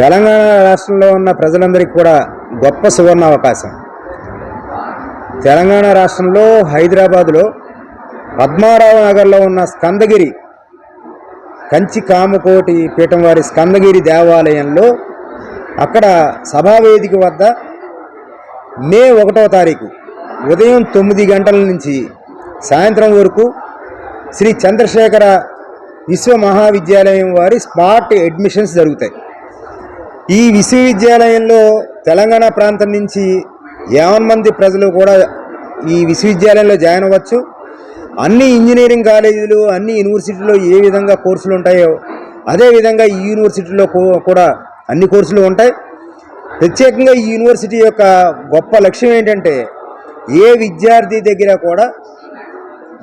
తెలంగాణ రాష్ట్రంలో ఉన్న ప్రజలందరికీ కూడా గొప్ప సువర్ణ అవకాశం. తెలంగాణ రాష్ట్రంలో హైదరాబాదులో పద్మారావు నగర్లో ఉన్న స్కందగిరి కంచి కామకోటి పీఠం వారి స్కందగిరి దేవాలయంలో అక్కడ సభావేదిక వద్ద మే ఒకటో తారీఖు ఉదయం తొమ్మిది గంటల నుంచి సాయంత్రం వరకు శ్రీ చంద్రశేఖర విశ్వ మహావిద్యాలయం వారి స్మార్ట్ అడ్మిషన్స్ జరుగుతాయి. ఈ విశ్వవిద్యాలయంలో తెలంగాణ ప్రాంతం నుంచి యావన్ మంది ప్రజలు కూడా ఈ విశ్వవిద్యాలయంలో జాయిన్ అవ్వచ్చు. అన్ని ఇంజనీరింగ్ కాలేజీలు అన్ని యూనివర్సిటీలో ఏ విధంగా కోర్సులు ఉంటాయో అదేవిధంగా ఈ యూనివర్సిటీలో కూడా అన్ని కోర్సులు ఉంటాయి. ప్రత్యేకంగా ఈ యూనివర్సిటీ యొక్క గొప్ప లక్ష్యం ఏంటంటే ఏ విద్యార్థి దగ్గర కూడా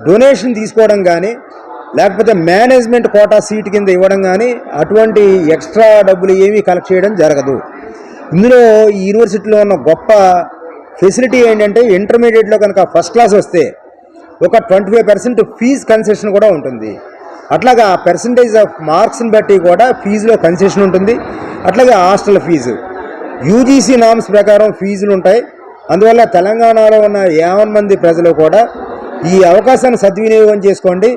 డొనేషన్ తీసుకోవడం కానీ లేకపోతే మేనేజ్మెంట్ కోటా సీట్ కింద ఇవ్వడం కానీ అటువంటి ఎక్స్ట్రా డబ్బులు ఏమీ కలెక్ట్ చేయడం జరగదు. ఇందులో ఈ యూనివర్సిటీలో ఉన్న గొప్ప ఫెసిలిటీ ఏంటంటే ఇంటర్మీడియట్లో కనుక ఫస్ట్ క్లాస్ వస్తే ఒక twenty five percent fees concession కూడా ఉంటుంది. అట్లాగా పర్సంటేజ్ ఆఫ్ మార్క్స్ని బట్టి కూడా ఫీజులో కన్సెషన్ ఉంటుంది. అట్లాగే హాస్టల్ ఫీజు. యూజీసీ నామ్స్ ప్రకారం ఫీజులు ఉంటాయి. అందువల్ల తెలంగాణలో ఉన్న యావన్ మంది ప్రజలు కూడా ఈ అవకాశాన్ని సద్వినియోగం చేసుకోండి.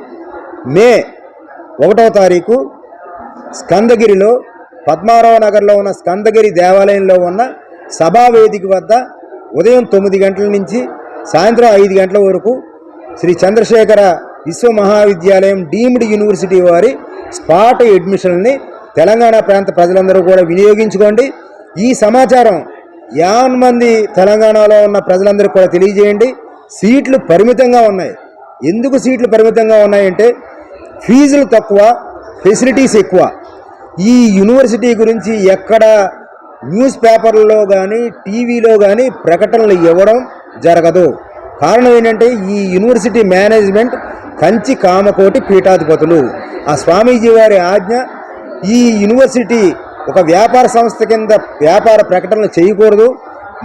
మే ఒకటో తారీఖు స్కందగిరిలో పద్మారావు నగర్లో ఉన్న స్కందగిరి దేవాలయంలో ఉన్న సభావేదిక వద్ద ఉదయం తొమ్మిది గంటల నుంచి సాయంత్రం ఐదు గంటల వరకు శ్రీ చంద్రశేఖర విశ్వ మహావిద్యాలయం డీమ్డ్ యూనివర్సిటీ వారి స్పాట్ అడ్మిషన్ని తెలంగాణ ప్రాంత ప్రజలందరూ కూడా వినియోగించుకోండి. ఈ సమాచారం యాన్ మంది తెలంగాణలో ఉన్న ప్రజలందరికీ కూడా తెలియజేయండి. సీట్లు పరిమితంగా ఉన్నాయి. ఎందుకు సీట్లు పరిమితంగా ఉన్నాయంటే ఫీజులు తక్కువ ఫెసిలిటీస్ ఎక్కువ. ఈ యూనివర్సిటీ గురించి ఎక్కడ న్యూస్ పేపర్లలో కానీ టీవీలో కానీ ప్రకటనలు ఇవ్వడం జరగదు. కారణం ఏంటంటే ఈ యూనివర్సిటీ మేనేజ్మెంట్ కంచి కామకోటి పీఠాధిపతులు. ఆ స్వామీజీ వారి ఆజ్ఞ ఈ యూనివర్సిటీ ఒక వ్యాపార సంస్థ కింద వ్యాపార ప్రకటనలు చేయకూడదు.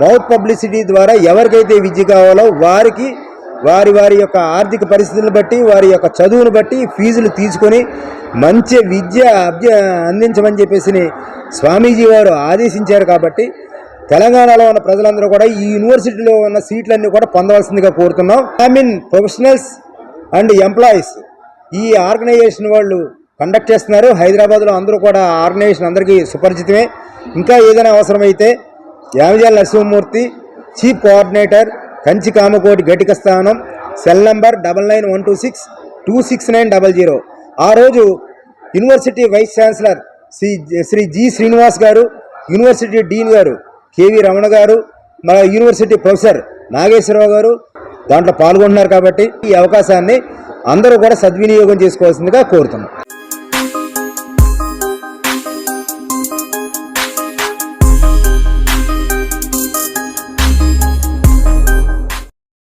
మౌత్ పబ్లిసిటీ ద్వారా ఎవరికైతే విద్య కావాలో వారికి వారి వారి యొక్క ఆర్థిక పరిస్థితులను బట్టి వారి యొక్క చదువును బట్టి ఫీజులు తీసుకొని మంచి విద్య అభ్య అందించమని చెప్పేసి స్వామీజీ వారు ఆదేశించారు కాబట్టి తెలంగాణలో ఉన్న ప్రజలందరూ కూడా ఈ యూనివర్సిటీలో ఉన్న సీట్లన్నీ కూడా పొందవలసిందిగా కోరుతున్నాం. I mean professionals and employees ఈ ఆర్గనైజేషన్ వాళ్ళు కండక్ట్ చేస్తున్నారు. హైదరాబాద్లో అందరూ కూడా ఆర్గనైజేషన్ అందరికీ సుపరిచితమే. ఇంకా ఏదైనా అవసరమైతే Yamajala Narasimhamurthy chief coordinator Kanchi Kamakoti Ghatika Sthanam cell number double nine one two six two six nine double zero. ఆ రోజు university vice chancellor Shri Shri G Srinivas గారు యూనివర్సిటీ డీన్ గారు కేవి రమణ గారు మన యూనివర్సిటీ ప్రొఫెసర్ నాగేశ్వరరావు గారు దాంట్లో పాల్గొంటున్నారు కాబట్టి ఈ అవకాశాన్ని అందరూ కూడా సద్వినియోగం చేసుకోవాల్సిందిగా కోరుతున్నాం.